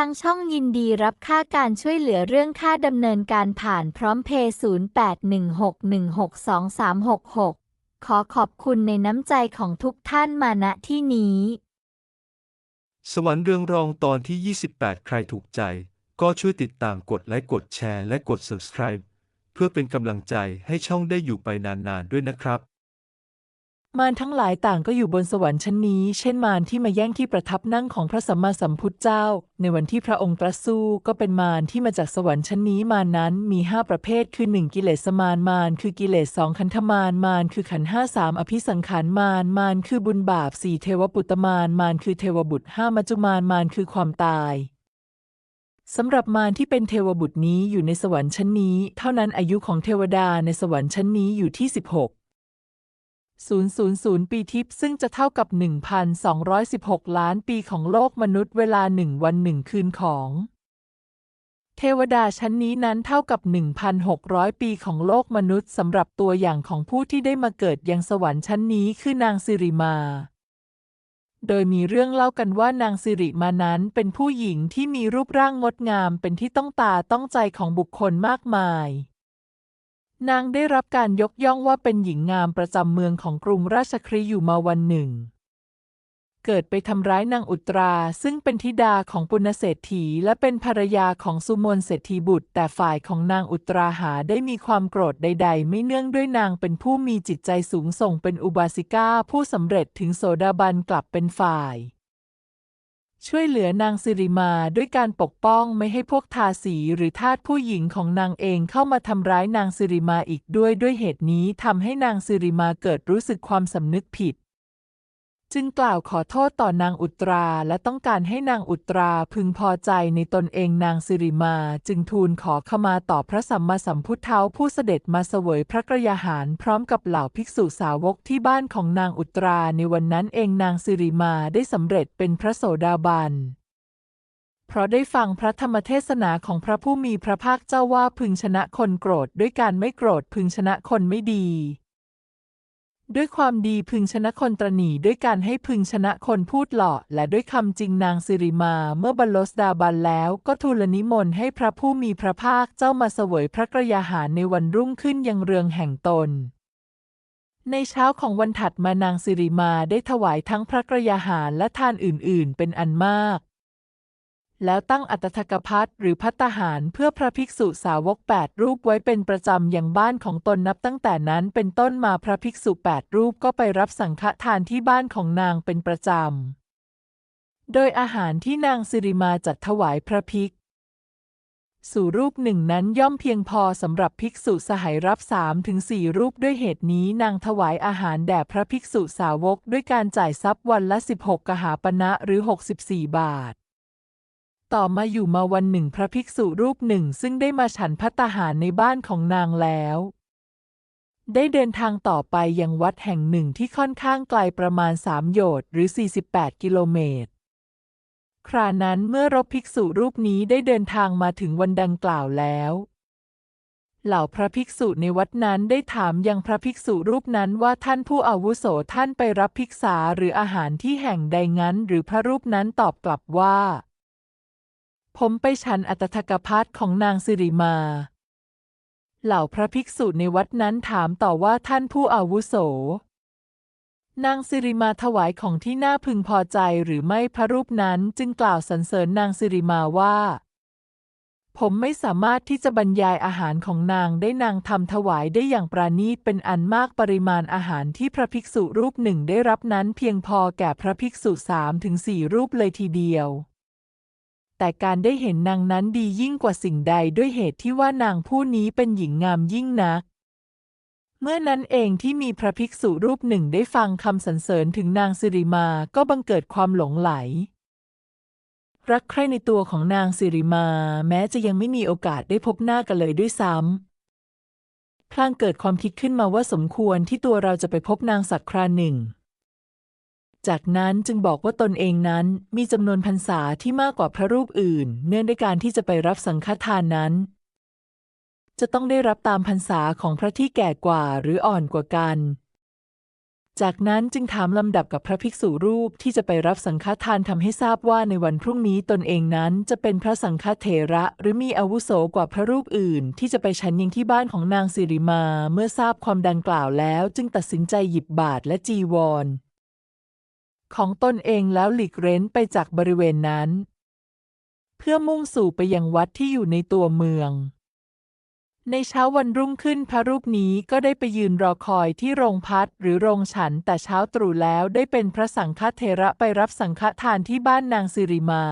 ทางช่องยินดีรับค่าการช่วยเหลือเรื่องค่าดำเนินการผ่านพร้อมเพย์0816162366 ขอขอบคุณในน้ำใจของทุกท่านมาณที่นี้ สวรรค์เรืองรองตอนที่ 28 ใครถูกใจ ก็ช่วยติดตามกดไลค์กดแชร์และกด subscribe เพื่อเป็นกำลังใจให้ช่องได้อยู่ไปนานๆด้วยนะครับ มารทั้งหลายต่างก็อยู่บนสวรรค์ชั้นนี้ เช่นมารที่มาแย่งที่ประทับนั่งของพระสัมมาสัมพุทธเจ้า ในวันที่พระองค์ตรัสสู้ก็เป็นมารที่มาจากสวรรค์ชั้นนี้ มารนั้นมีห้าประเภท คือหนึ่งกิเลสมารมารคือกิเลสสองขันธมารมารคือขันห้าสามอภิสังขารมารมารคือบุญบาปสี่เทวปุตตมารมารคือเทวบุตรห้ามัจจุมารมารคือความตายสำหรับมารที่เป็นเทวบุตรนี้อยู่ในสวรรค์ชั้นนี้ เท่านั้นอายุของเทวดาในสวรรค์ชั้นนี้อยู่ที่ 16 000 ปีทิพย์ซึ่งจะเท่ากับ 1,216 ล้านปีของโลกมนุษย์เวลาหนึ่งวันหนึ่งคืนของ เทวดาชั้นนี้นั้นเท่ากับ 1,600 ปีของโลกมนุษย์สำหรับตัวอย่างของผู้ที่ได้มาเกิดยังสวรรค์ชั้นนี้คือนางสิริมา โดยมีเรื่องเล่ากันว่านางสิริมานั้นเป็นผู้หญิงที่มีรูปร่างงดงามเป็นที่ต้องตาต้องใจของบุคคลมากมาย นางได้รับการยกย่องว่าเป็นหญิงงามประจำเมืองของกรุงราชครีอยู่มาวันหนึ่ง เกิดไปทำร้ายนางอุตราซึ่งเป็นธิดาของปุณเศรษฐีและเป็นภรรยาของสุมนเศรษฐีบุตร แต่ฝ่ายของนางอุตราหาได้มีความโกรธใด ๆ ไม่เนื่องด้วยนางเป็นผู้มีจิตใจสูงส่งเป็นอุบาสิกาผู้สำเร็จถึงโสดาบันกลับเป็นฝ่าย ช่วยเหลือนางสิริมาด้วยการปกป้องไม่ให้พวกทาสีหรือทาสผู้หญิงของนางเองเข้ามาทำร้ายนางสิริมาอีกด้วยด้วยเหตุนี้ทำให้นางสิริมาเกิดรู้สึกความสำนึกผิด จึงกล่าวขอโทษต่อนางอุตราและต้องการให้นางอุตราพึงพอใจในตนเองนางสิริมาจึงทูลขอขมาต่อพระสัมมาสัมพุทธเท้าผู้เสด็จมาเสวยพระกรยาหารพร้อมกับเหล่าภิกษุสาวกที่บ้านของนางอุตราในวันนั้นเองนางสิริมาได้สำเร็จเป็นพระโสดาบันเพราะได้ฟังพระธรรมเทศนาของพระผู้มีพระภาคเจ้าว่าพึงชนะคนโกรธด้วยการไม่โกรธพึงชนะคนไม่ดี ด้วยความดีพึงชนะคนตรณีด้วยการให้พึงชนะคนพูดหล่อและด้วยคำจริงนางสิริมาเมื่อบรรลสดาบันแล้วก็ทูลนิมนต์ให้พระผู้มีพระภาคเจ้ามาเสวยพระกรยาหารในวันรุ่งขึ้นยังเรืองแห่งตน ในเช้าของวันถัดมานางสิริมาได้ถวายทั้งพระกรยาหารและทานอื่นๆ เป็นอันมาก แล้วตั้งอัตถกพัทหรือพัตหารเพื่อพระภิกษุสาวกแปดรูปไว้เป็นประจำอย่างบ้านของตนนับตั้งแต่นั้นเป็นต้นมาพระภิกษุแปดรูปก็ไปรับสังฆทานที่บ้านของนางเป็นประจำ โดยอาหารที่นางสิริมาจัดถวายพระภิกษุสู่รูปหนึ่งนั้นย่อมเพียงพอสำหรับภิกษุสหายรับสามถึงสี่รูปด้วยเหตุนี้นางถวายอาหารแด่พระภิกษุสาวกด้วยการจ่ายทรัพย์วันละ 16 กหาปณะหรือ 64 บาท ต่อมาอยู่มาวันหนึ่งพระภิกษุรูปหนึ่งซึ่งได้มาฉันพัตหารในบ้านของนางแล้ว ได้เดินทางต่อไปยังวัดแห่งหนึ่งที่ค่อนข้างไกลประมาณสามโยชน์หรือ 48 กิโลเมตร ครานั้นเมื่อรบภิกษุรูปนี้ได้เดินทางมาถึงวันดังกล่าวแล้ว เหล่าพระภิกษุในวัดนั้นได้ถามยังพระภิกษุรูปนั้นว่าท่านผู้อาวุโสท่านไปรับภิกษาหรืออาหารที่แห่งใดงั้น หรือพระรูปนั้นตอบกลับว่า ผมไปฉันอัตถกพัทของนางสิริมา เหล่าพระภิกษุในวัดนั้นถามต่อว่าท่านผู้อาวุโส นางสิริมาถวายของที่น่าพึงพอใจหรือไม่พระรูปนั้นจึงกล่าวสรรเสริญนางสิริมาว่า ผมไม่สามารถที่จะบรรยายอาหารของนางได้นางทำถวายได้อย่างปราณีตเป็นอันมากปริมาณอาหารที่พระภิกษุรูปหนึ่งได้รับนั้นเพียงพอแก่พระภิกษุสามถึงสี่รูปเลยทีเดียว แต่การได้เห็นนางนั้นดียิ่งกว่าสิ่งใดด้วยเหตุที่ว่านางผู้นี้เป็นหญิงงามยิ่งนัก เมื่อนั้นเองที่มีพระภิกษุรูปหนึ่งได้ฟังคำสรรเสริญถึงนางสิริมาก็บังเกิดความหลงไหล รักใคร่ในตัวของนางสิริมาแม้จะยังไม่มีโอกาสได้พบหน้ากันเลยด้วยซ้ำพลางเกิดความคิดขึ้นมาว่าสมควรที่ตัวเราจะไปพบนางสักคราหนึ่ง จากนั้นจึงบอกว่าตนเองนั้นมีจำนวนพรรษาที่มากกว่าพระรูปอื่น เนื่องด้วยการที่จะไปรับสังฆทานนั้น จะต้องได้รับตามพรรษาของพระที่แก่กว่าหรืออ่อนกว่ากัน จากนั้นจึงถามลำดับกับพระภิกษุรูปที่จะไปรับสังฆทานทำให้ทราบว่าในวันพรุ่งนี้ตนเองนั้นจะเป็นพระสังฆเถระ หรือมีอาวุโสกว่าพระรูปอื่น ที่จะไปฉันยังที่บ้านของนางสิริมา เมื่อทราบความดังกล่าวแล้ว จึงตัดสินใจหยิบบาทและจีวร ของตนเองแล้วหลีกเร้นไปจากบริเวณนั้น เพื่อมุ่งสู่ไปยังวัดที่อยู่ในตัวเมือง ในเช้าวันรุ่งขึ้นพระรูปนี้ก็ได้ไปยืนรอคอยที่โรงพัดหรือโรงฉันแต่เช้าตรู่แล้วได้เป็นพระสังฆเทระไปรับสังฆทานที่บ้านนางสิริมา